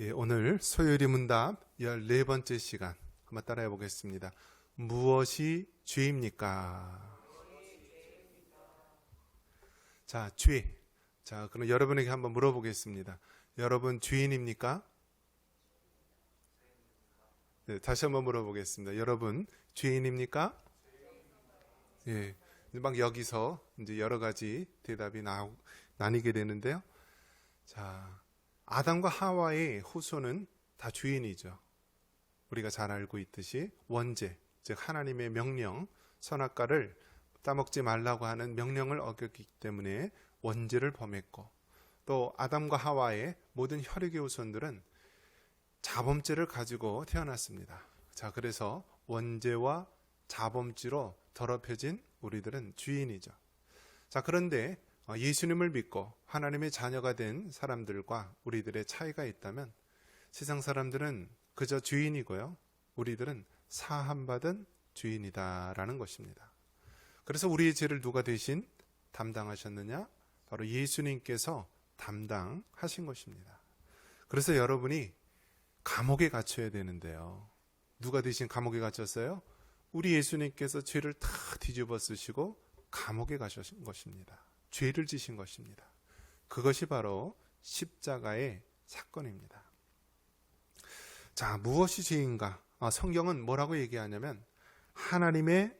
예, 오늘 소요리 문답 14번째 시간 한번 따라해 보겠습니다. 무엇이 죄입니까? 자, 죄. 자, 그럼 여러분에게 한번 물어보겠습니다. 여러분 죄인입니까? 네, 다시 한번 물어보겠습니다. 여러분 죄인입니까? 예. 막 여기서 이제 여러 가지 대답이 나, 나뉘게 되는데요. 자, 아담과 하와의 후손은 다 주인이죠. 우리가 잘 알고 있듯이 원죄, 즉 하나님의 명령, 선악과를 따먹지 말라고 하는 명령을 어겼기 때문에 원죄를 범했고 또 아담과 하와의 모든 혈육의 후손들은 자범죄를 가지고 태어났습니다. 자, 그래서 원죄와 자범죄로 더럽혀진 우리들은 주인이죠. 자, 그런데 어, 예수님을 믿고 하나님의 자녀가 된 사람들과 우리들의 차이가 있다면 세상 사람들은 그저 주인이고요. 우리들은 사함받은 주인이다라는 것입니다. 그래서 우리의 죄를 누가 대신 담당하셨느냐? 바로 예수님께서 담당하신 것입니다. 그래서 여러분이 감옥에 갇혀야 되는데요. 누가 대신 감옥에 갇혔어요? 우리 예수님께서 죄를 다 뒤집어 쓰시고 감옥에 가신 것입니다. 죄를 지신 것입니다. 그것이 바로 십자가의 사건입니다. 자, 무엇이 죄인가? 아, 성경은 뭐라고 얘기하냐면 하나님의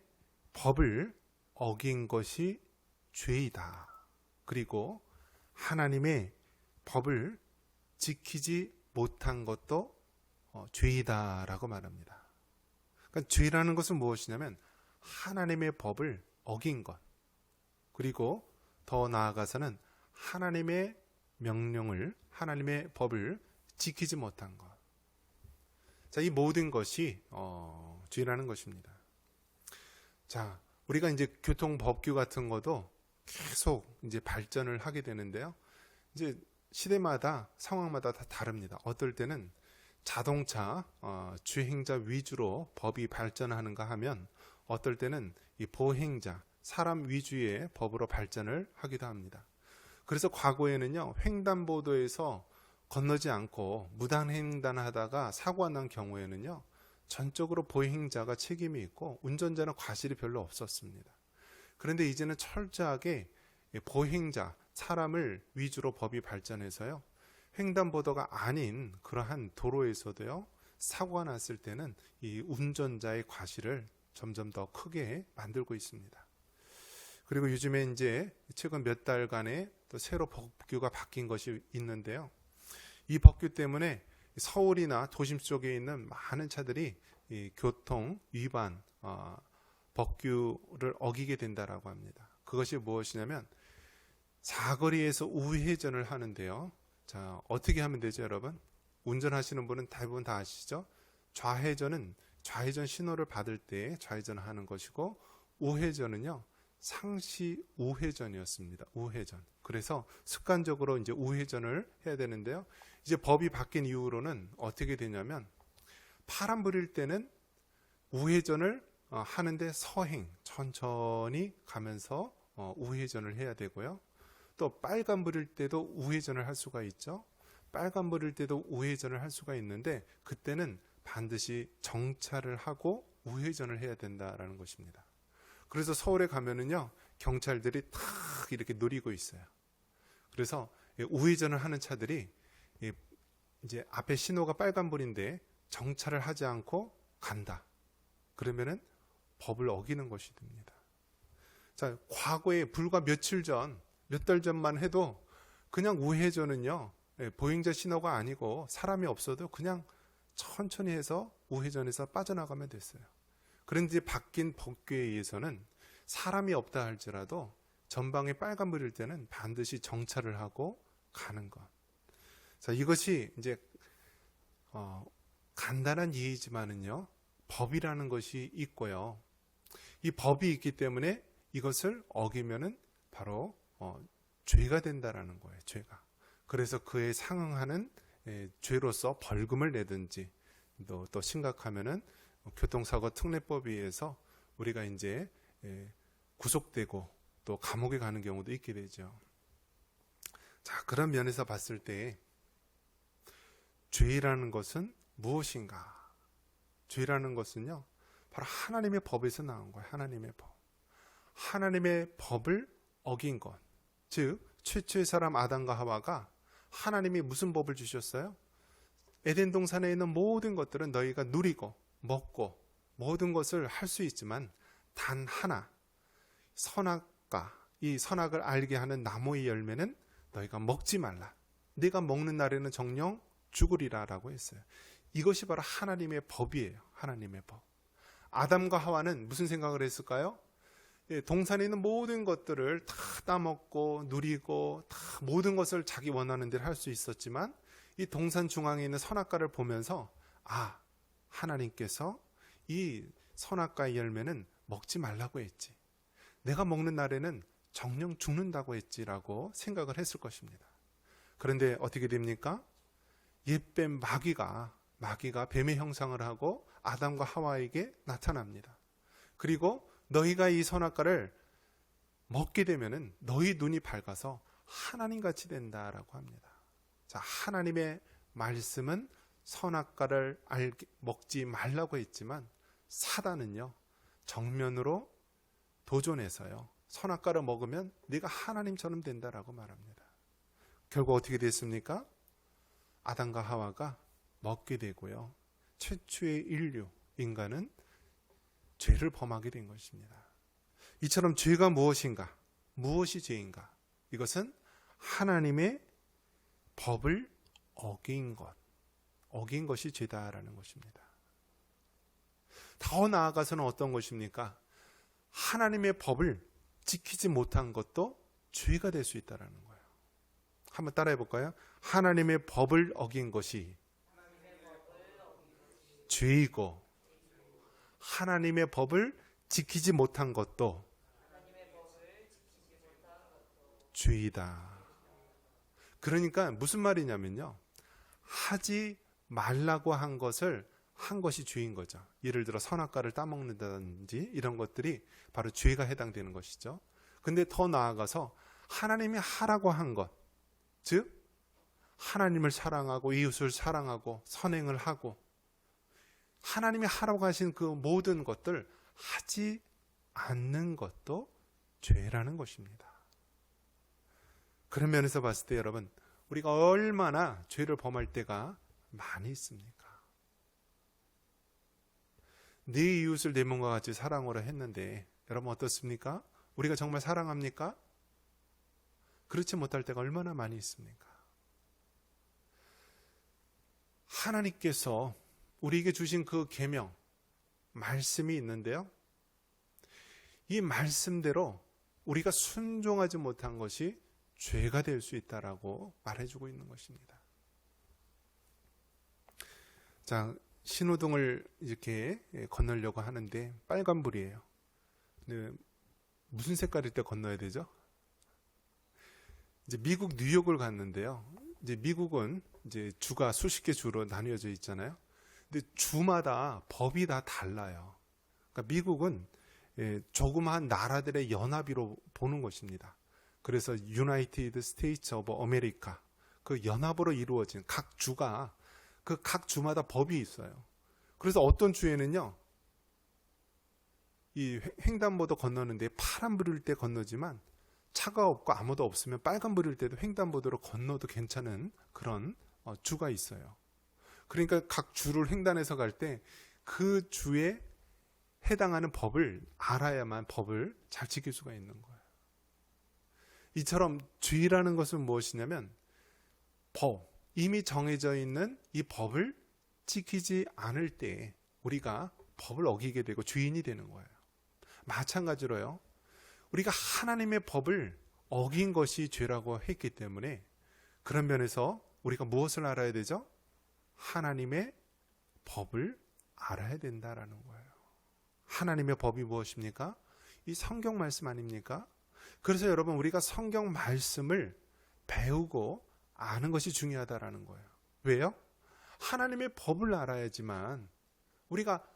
법을 어긴 것이 죄이다. 그리고 하나님의 법을 지키지 못한 것도 어, 죄이다라고 말합니다. 그러니까 죄라는 것은 무엇이냐면 하나님의 법을 어긴 것. 그리고 더 나아가서는 하나님의 명령을 하나님의 법을 지키지 못한 것. 자, 이 모든 것이 어, 죄라는 것입니다. 자, 우리가 이제 교통 법규 같은 것도 계속 이제 발전을 하게 되는데요. 이제 시대마다 상황마다 다 다릅니다. 어떨 때는 자동차 어, 주행자 위주로 법이 발전하는가 하면 어떨 때는 이 보행자 사람 위주의 법으로 발전을 하기도 합니다. 그래서 과거에는요 횡단보도에서 건너지 않고 무단횡단하다가 사고가 난 경우에는요 전적으로 보행자가 책임이 있고 운전자는 과실이 별로 없었습니다. 그런데 이제는 철저하게 보행자 사람을 위주로 법이 발전해서요 횡단보도가 아닌 그러한 도로에서도요 사고가 났을 때는 이 운전자의 과실을 점점 더 크게 만들고 있습니다. 그리고 요즘에 이제 최근 몇 달간에 또 새로 법규가 바뀐 것이 있는데요. 이 법규 때문에 서울이나 도심 쪽에 있는 많은 차들이 이 교통 위반 어, 법규를 어기게 된다라고 합니다. 그것이 무엇이냐면 사거리에서 우회전을 하는데요. 자, 어떻게 하면 되죠, 여러분? 운전하시는 분은 대부분 다 아시죠? 좌회전은 좌회전 신호를 받을 때 좌회전하는 것이고 우회전은요. 상시 우회전이었습니다. 우회전. 그래서 습관적으로 이제 우회전을 해야 되는데요. 이제 법이 바뀐 이후로는 어떻게 되냐면 파란불일 때는 우회전을 어, 하는데 서행 천천히 가면서 어, 우회전을 해야 되고요. 또 빨간불일 때도 우회전을 할 수가 있죠. 빨간불일 때도 우회전을 할 수가 있는데 그때는 반드시 정차를 하고 우회전을 해야 된다라는 것입니다. 그래서 서울에 가면은요 경찰들이 탁 이렇게 노리고 있어요. 그래서 우회전을 하는 차들이 이제 앞에 신호가 빨간불인데 정차를 하지 않고 간다. 그러면은 법을 어기는 것이 됩니다. 자, 과거에 불과 며칠 전, 몇 달 전만 해도 그냥 우회전은요, 예, 보행자 신호가 아니고 사람이 없어도 그냥 천천히 해서 우회전에서 빠져나가면 됐어요. 그런데 바뀐 법규에 의해서는 사람이 없다 할지라도 전방에 빨간불일 때는 반드시 정차를 하고 가는 것. 자, 이것이 이제 어, 간단한 이해이지만은요, 법이라는 것이 있고요. 이 법이 있기 때문에 이것을 어기면은 바로 어, 죄가 된다라는 거예요. 죄가. 그래서 그에 상응하는 에, 죄로서 벌금을 내든지 또, 또 심각하면은 교통사고 특례법에 의해서 우리가 이제 에, 구속되고 또 감옥에 가는 경우도 있게 되죠. 자, 그런 면에서 봤을 때 죄라는 것은 무엇인가? 죄라는 것은요, 바로 하나님의 법에서 나온 거예요. 하나님의 법. 하나님의 법을 어긴 것. 즉, 최초의 사람 아담과 하와가 하나님이 무슨 법을 주셨어요? 에덴 동산에 있는 모든 것들은 너희가 누리고 먹고 모든 것을 할 수 있지만 단 하나 선악과 이 선악을 알게 하는 나무의 열매는 너희가 먹지 말라. 네가 먹는 날에는 정령 죽으리라라고 했어요. 이것이 바로 하나님의 법이에요. 하나님의 법. 아담과 하와는 무슨 생각을 했을까요? 예, 동산에 있는 모든 것들을 다 따먹고 누리고 다 모든 것을 자기 원하는 대로 할 수 있었지만 이 동산 중앙에 있는 선악과를 보면서 아 하나님께서 이 선악과의 열매는 먹지 말라고 했지. 내가 먹는 날에는 정령 죽는다고 했지라고 생각을 했을 것입니다. 그런데 어떻게 됩니까? 옛뱀 마귀가 마귀가 뱀의 형상을 하고 아담과 하와에게 나타납니다. 그리고 너희가 이 선악과를 먹게 되면은 너희 눈이 밝아서 하나님 같이 된다라고 합니다. 자, 하나님의 말씀은 선악과를 알게, 먹지 말라고 했지만 사단은요 정면으로 도전해서요 선악과를 먹으면 네가 하나님처럼 된다라고 말합니다. 결국 어떻게 됐습니까? 아담과 하와가 먹게 되고요. 최초의 인류 인간은 죄를 범하게 된 것입니다. 이처럼 죄가 무엇인가? 무엇이 죄인가? 이것은 하나님의 법을 어긴 것, 어긴 것이 죄다라는 것입니다. 더 나아가서는 어떤 것입니까? 하나님의 법을 지키지 못한 것도 죄가 될 수 있다라는 거예요. 한번 따라해 볼까요? 하나님의 법을 어긴 것이 죄이고 하나님의 법을 지키지 못한 것도 죄이다. 그러니까 무슨 말이냐면요. 하지 말라고 한 것을 한 것이 죄인 거죠. 예를 들어 선악과를 따먹는다든지 이런 것들이 바로 죄가 해당되는 것이죠. 근데 더 나아가서 하나님이 하라고 한 것, 즉 하나님을 사랑하고 이웃을 사랑하고 선행을 하고 하나님이 하라고 하신 그 모든 것들 하지 않는 것도 죄라는 것입니다. 그런 면에서 봤을 때 여러분, 우리가 얼마나 죄를 범할 때가 많이 있습니까? 네 이웃을 내 몸과 같이 사랑하라 했는데 여러분 어떻습니까? 우리가 정말 사랑합니까? 그렇지 못할 때가 얼마나 많이 있습니까? 하나님께서 우리에게 주신 그 계명 말씀이 있는데요. 이 말씀대로 우리가 순종하지 못한 것이 죄가 될 수 있다라고 말해주고 있는 것입니다. 자, 신호등을 이렇게 건너려고 하는데 빨간불이에요. 무슨 색깔일 때 건너야 되죠? 이제 미국 뉴욕을 갔는데요. 이제 미국은 이제 주가 수십 개 주로 나뉘어져 있잖아요. 근데 주마다 법이 다 달라요. 그러니까 미국은 예, 조그마한 나라들의 연합으로 보는 것입니다. 그래서 유나이티드 스테이츠 오브 아메리카 그 연합으로 이루어진 각 주가 그 각 주마다 법이 있어요. 그래서 어떤 주에는요. 이 횡단보도 건너는데 파란 불일 때 건너지만 차가 없고 아무도 없으면 빨간 불일 때도 횡단보도로 건너도 괜찮은 그런 어, 주가 있어요. 그러니까 각 주를 횡단해서 갈 때 그 주에 해당하는 법을 알아야만 법을 잘 지킬 수가 있는 거예요. 이처럼 주의라는 것은 무엇이냐면 법, 이미 정해져 있는 이 법을 지키지 않을 때 우리가 법을 어기게 되고 주인이 되는 거예요. 마찬가지로요. 우리가 하나님의 법을 어긴 것이 죄라고 했기 때문에 그런 면에서 우리가 무엇을 알아야 되죠? 하나님의 법을 알아야 된다라는 거예요. 하나님의 법이 무엇입니까? 이 성경 말씀 아닙니까? 그래서 여러분 우리가 성경 말씀을 배우고 아는 것이 중요하다라는 거예요. 왜요? 하나님의 법을 알아야지만 우리가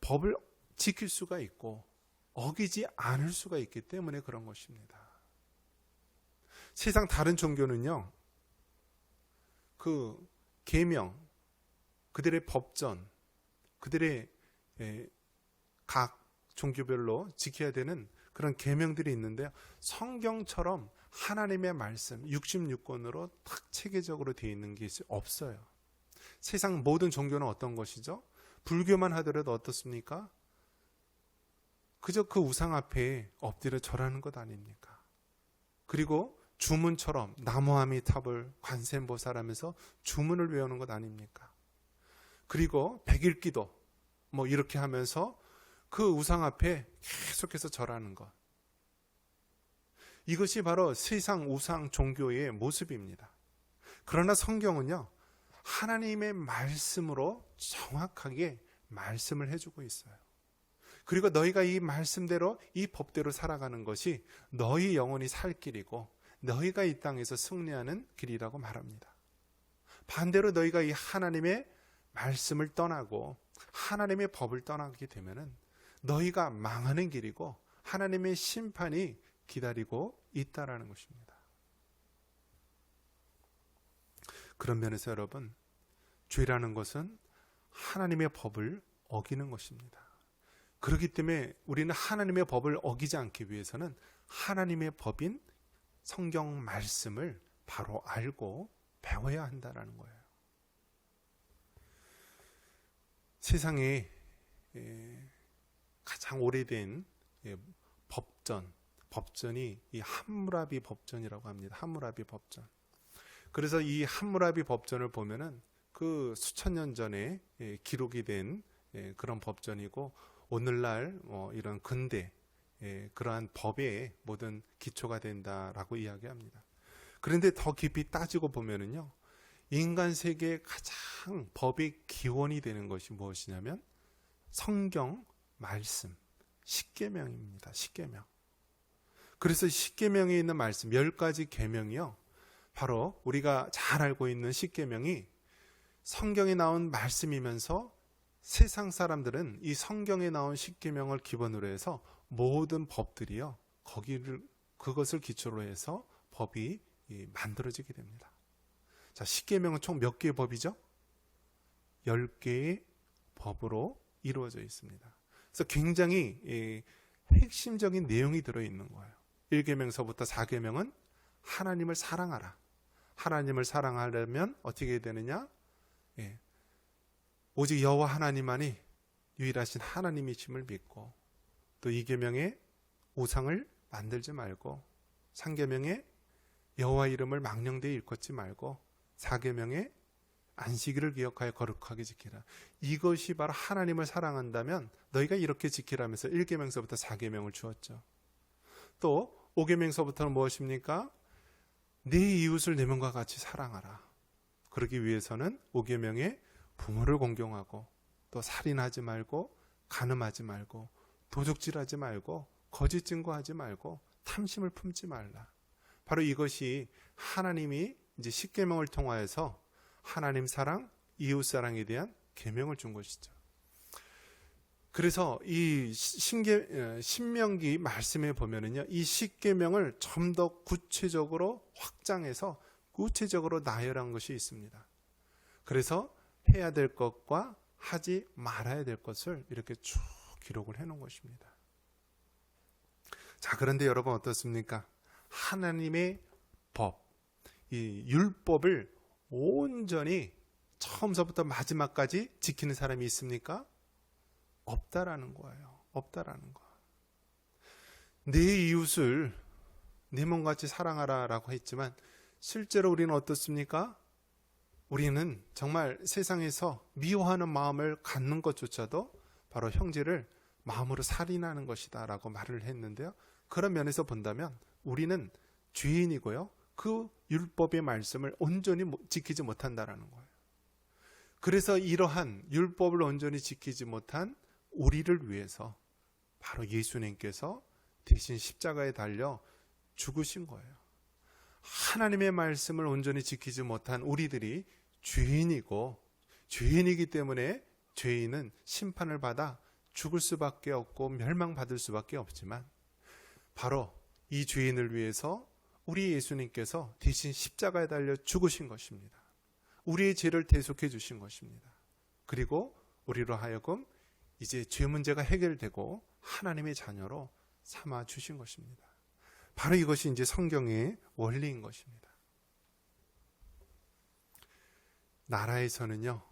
법을 지킬 수가 있고 어기지 않을 수가 있기 때문에 그런 것입니다. 세상 다른 종교는요. 그 계명 그들의 법전, 그들의 에, 각 종교별로 지켜야 되는 그런 계명들이 있는데요. 성경처럼 하나님의 말씀 66권으로 딱 체계적으로 되어 있는 게 없어요. 세상 모든 종교는 어떤 것이죠? 불교만 하더라도 어떻습니까? 그저 그 우상 앞에 엎드려 절하는 것 아닙니까? 그리고 주문처럼 나무아미 탑을 관세음보살하면서 주문을 외우는 것 아닙니까? 그리고 백일기도 뭐 이렇게 하면서 그 우상 앞에 계속해서 절하는 것. 이것이 바로 세상 우상 종교의 모습입니다. 그러나 성경은요, 하나님의 말씀으로 정확하게 말씀을 해주고 있어요. 그리고 너희가 이 말씀대로 이 법대로 살아가는 것이 너희 영혼이 살 길이고 너희가 이 땅에서 승리하는 길이라고 말합니다. 반대로 너희가 이 하나님의 말씀을 떠나고 하나님의 법을 떠나게 되면은 너희가 망하는 길이고 하나님의 심판이 기다리고 있다라는 것입니다. 그런 면에서 여러분, 죄라는 것은 하나님의 법을 어기는 것입니다. 그렇기 때문에 우리는 하나님의 법을 어기지 않기 위해서는 하나님의 법인 성경 말씀을 바로 알고 배워야 한다라는 거예요. 세상에 가장 오래된 법전, 법전이 이 함무라비 법전이라고 합니다. 함무라비 법전. 그래서 이 함무라비 법전을 보면은 그 수천 년 전에 기록이 된 그런 법전이고 오늘날 뭐 이런 근대 그러한 법의 모든 기초가 된다라고 이야기합니다. 그런데 더 깊이 따지고 보면은요, 인간 세계의 가장 법의 기원이 되는 것이 무엇이냐면 성경 말씀 십계명입니다. 십계명. 그래서 십계명에 있는 말씀 열 가지 계명이요. 바로 우리가 잘 알고 있는 십계명이 성경에 나온 말씀이면서 세상 사람들은 이 성경에 나온 십계명을 기본으로 해서 모든 법들이요. 거기를 그것을 기초로 해서 법이 만들어지게 됩니다. 자, 십계명은 총 몇 개의 법이죠? 10개의 법으로 이루어져 있습니다. 그래서 굉장히 핵심적인 내용이 들어 있는 거예요. 1계명서부터 4계명은 하나님을 사랑하라. 하나님을 사랑하려면 어떻게 되느냐? 예. 오직 여호와 하나님만이 유일하신 하나님이심을 믿고 또 2계명에 우상을 만들지 말고 3계명에 여호와 이름을 망령되이 일컫지 말고 4계명에 안식일을 기억하여 거룩하게 지키라. 이것이 바로 하나님을 사랑한다면 너희가 이렇게 지키라면서 1계명서부터 4계명을 주었죠. 또 5계명서부터는 무엇입니까? 네 이웃을 내 몸과 같이 사랑하라. 그러기 위해서는 5계명에 부모를 공경하고 또 살인하지 말고 간음하지 말고 도둑질하지 말고 거짓 증거하지 말고 탐심을 품지 말라. 바로 이것이 하나님이 이제 십계명을 통하여서 하나님 사랑, 이웃 사랑에 대한 계명을 준 것이죠. 그래서 이 신계 신명기 말씀에 보면은요. 이 십계명을 좀 더 구체적으로 확장해서 구체적으로 나열한 것이 있습니다. 그래서 해야 될 것과 하지 말아야 될 것을 이렇게 쭉 기록을 해 놓은 것입니다. 자, 그런데 여러분 어떻습니까? 하나님의 법, 이 율법을 온전히 처음서부터 마지막까지 지키는 사람이 있습니까? 없다라는 거예요. 없다라는 거. 내 이웃을 내 몸같이 사랑하라라고 했지만 실제로 우리는 어떻습니까? 우리는 정말 세상에서 미워하는 마음을 갖는 것조차도 바로 형제를 마음으로 살인하는 것이다라고 말을 했는데요. 그런 면에서 본다면 우리는 죄인이고요. 그 율법의 말씀을 온전히 지키지 못한다라는 거예요. 그래서 이러한 율법을 온전히 지키지 못한 우리를 위해서 바로 예수님께서 대신 십자가에 달려 죽으신 거예요. 하나님의 말씀을 온전히 지키지 못한 우리들이 죄인이고 죄인이기 때문에 죄인은 심판을 받아 죽을 수밖에 없고 멸망받을 수밖에 없지만 바로 이 죄인을 위해서 우리 예수님께서 대신 십자가에 달려 죽으신 것입니다. 우리의 죄를 대속해 주신 것입니다. 그리고 우리로 하여금 이제 죄 문제가 해결되고 하나님의 자녀로 삼아 주신 것입니다. 바로 이것이 이제 성경의 원리인 것입니다. 나라에서는요,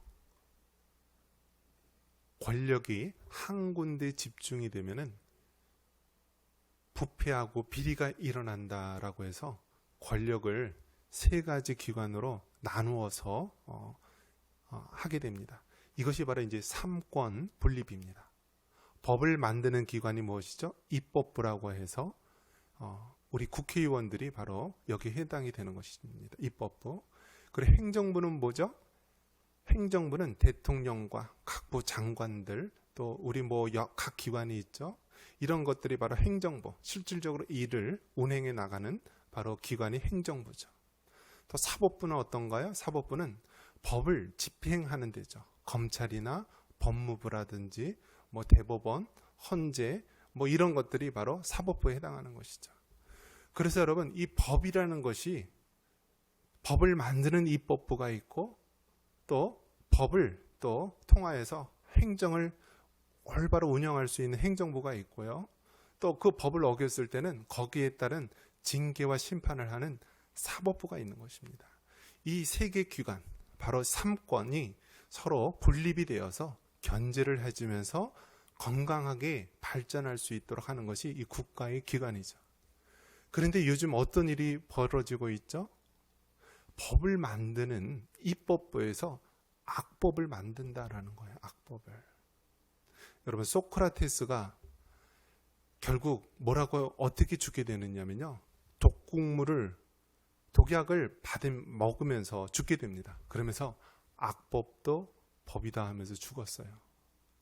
권력이 한 군데 집중이 되면은 부패하고 비리가 일어난다라고 해서 권력을 세 가지 기관으로 나누어서 어, 어, 하게 됩니다. 이것이 바로 이제 삼권 분립입니다. 법을 만드는 기관이 무엇이죠? 입법부라고 해서 어, 우리 국회의원들이 바로 여기에 해당이 되는 것입니다. 입법부. 그리고 행정부는 뭐죠? 행정부는 대통령과 각부 장관들 또 우리 뭐 각 기관이 있죠. 이런 것들이 바로 행정부, 실질적으로 일을 운행해 나가는 바로 기관이 행정부죠. 또 사법부는 어떤가요? 사법부는 법을 집행하는 데죠. 검찰이나 법무부라든지 뭐 대법원, 헌재 뭐 이런 것들이 바로 사법부에 해당하는 것이죠. 그래서 여러분 이 법이라는 것이 법을 만드는 입법부가 있고 또 법을 또 통하여서 행정을 올바로 운영할 수 있는 행정부가 있고요. 또 그 법을 어겼을 때는 거기에 따른 징계와 심판을 하는 사법부가 있는 것입니다. 이 세 개 기관, 바로 삼권이 서로 분립이 되어서 견제를 해주면서 건강하게 발전할 수 있도록 하는 것이 이 국가의 기관이죠. 그런데 요즘 어떤 일이 벌어지고 있죠? 법을 만드는 입법부에서 악법을 만든다라는 거예요. 악법을. 여러분 소크라테스가 결국 뭐라고 어떻게 죽게 되느냐면요. 독국물을 독약을 받은 먹으면서 죽게 됩니다. 그러면서 악법도 법이다 하면서 죽었어요.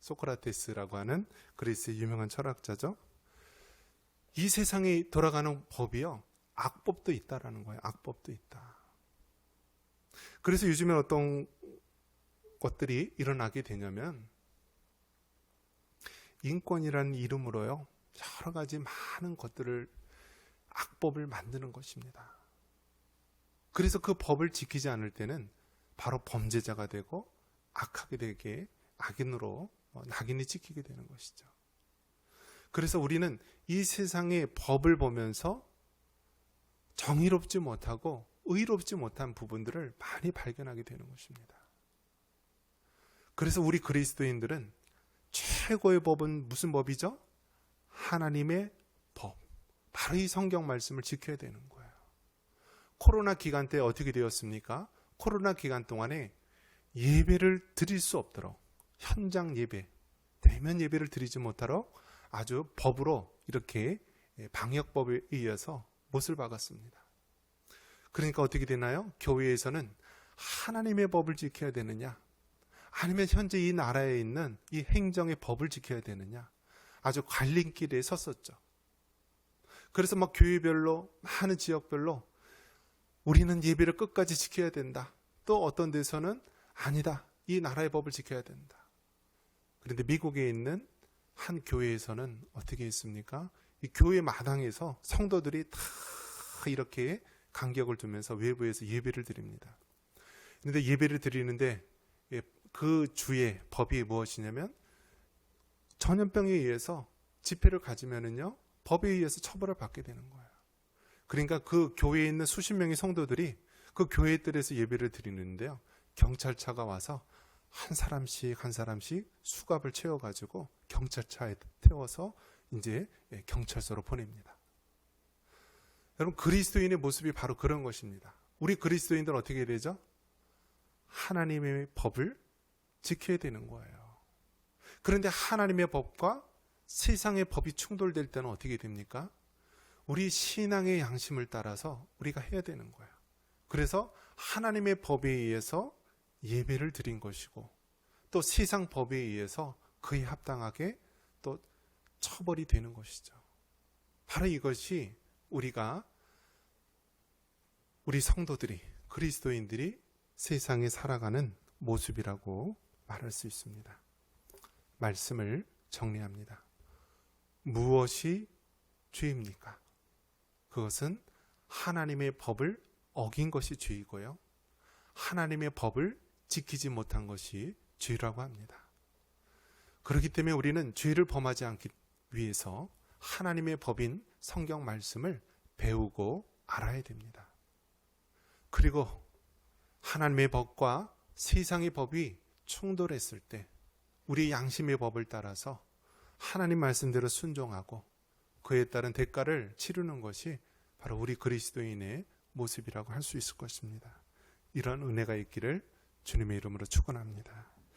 소크라테스라고 하는 그리스의 유명한 철학자죠. 이 세상이 돌아가는 법이요. 악법도 있다라는 거예요. 악법도 있다. 그래서 요즘에 어떤 것들이 일어나게 되냐면 인권이라는 이름으로요. 여러 가지 많은 것들을 악법을 만드는 것입니다. 그래서 그 법을 지키지 않을 때는 바로 범죄자가 되고 악하게 되게 악인으로 어, 낙인이 찍히게 되는 것이죠. 그래서 우리는 이 세상의 법을 보면서 정의롭지 못하고 의롭지 못한 부분들을 많이 발견하게 되는 것입니다. 그래서 우리 그리스도인들은 최고의 법은 무슨 법이죠? 하나님의 법. 바로 이 성경 말씀을 지켜야 되는 거예요. 코로나 기간 때 어떻게 되었습니까? 코로나 기간 동안에 예배를 드릴 수 없도록 현장 예배, 대면 예배를 드리지 못하도록 아주 법으로 이렇게 방역법에 의해서 못을 박았습니다. 그러니까 어떻게 되나요? 교회에서는 하나님의 법을 지켜야 되느냐? 아니면 현재 이 나라에 있는 이 행정의 법을 지켜야 되느냐? 아주 갈림길에 섰었죠. 그래서 막 교회별로 많은 지역별로 우리는 예배를 끝까지 지켜야 된다. 또 어떤 데서는 아니다. 이 나라의 법을 지켜야 된다. 그런데 미국에 있는 한 교회에서는 어떻게 했습니까? 이 교회 마당에서 성도들이 다 이렇게 간격을 두면서 외부에서 예배를 드립니다. 그런데 예배를 드리는데 예, 그 주의 법이 무엇이냐면 전염병에 의해서 집회를 가지면은요 법에 의해서 처벌을 받게 되는 거예요. 그러니까 그 교회에 있는 수십 명의 성도들이 그 교회들에서 예배를 드리는데요 경찰차가 와서 한 사람씩 한 사람씩 수갑을 채워가지고 경찰차에 태워서 이제 예, 경찰서로 보냅니다. 여러분 그리스도인의 모습이 바로 그런 것입니다. 우리 그리스도인들 어떻게 되죠? 하나님의 법을 지켜야 되는 거예요. 그런데 하나님의 법과 세상의 법이 충돌될 때는 어떻게 됩니까? 우리 신앙의 양심을 따라서 우리가 해야 되는 거예요. 그래서 하나님의 법에 의해서 예배를 드린 것이고 또 세상 법에 의해서 그에 합당하게 또 처벌이 되는 것이죠. 바로 이것이 우리가 우리 성도들이 그리스도인들이 세상에 살아가는 모습이라고 말할 수 있습니다. 말씀을 정리합니다. 무엇이 죄입니까? 그것은 하나님의 법을 어긴 것이 죄이고요. 하나님의 법을 지키지 못한 것이 죄라고 합니다. 그렇기 때문에 우리는 죄를 범하지 않기 위해서 하나님의 법인 성경 말씀을 배우고 알아야 됩니다. 그리고 하나님의 법과 세상의 법이 충돌했을 때 우리 양심의 법을 따라서 하나님 말씀대로 순종하고 그에 따른 대가를 치르는 것이 바로 우리 그리스도인의 모습이라고 할 수 있을 것입니다. 이런 은혜가 있기를 주님의 이름으로 축원합니다.